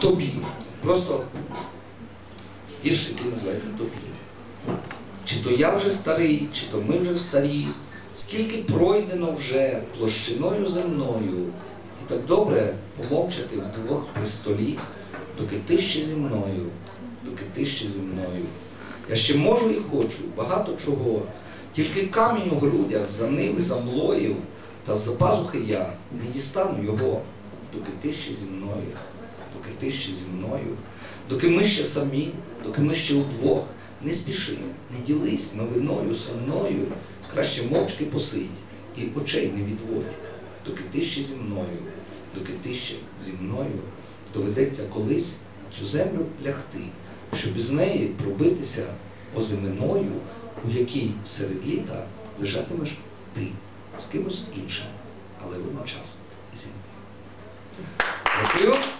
тобі. Просто вірш, який називається тобі. Чи то я вже старий, чи то ми вже старі, скільки пройдено вже площиною земною, і так добре помовчати вдвох при столі, доки ти ще зі мною, доки ти ще зі мною. Я ще можу і хочу багато чого, тільки камінь у грудях за ними замлоїв, та з-за пазухи я не дістану його, доки ти ще зі мною, доки ти ще зі мною, доки ми ще самі, доки ми ще удвох. Не спіши, не ділись новиною со мною, краще мовчки посидь і очей не відводь, доки ти ще зі мною, доки ти ще зі мною доведеться колись цю землю лягти, щоб із неї пробитися озиминою, у якій серед літа лежатимеш ти з кимось іншим, але водночас і зі мною. Дякую.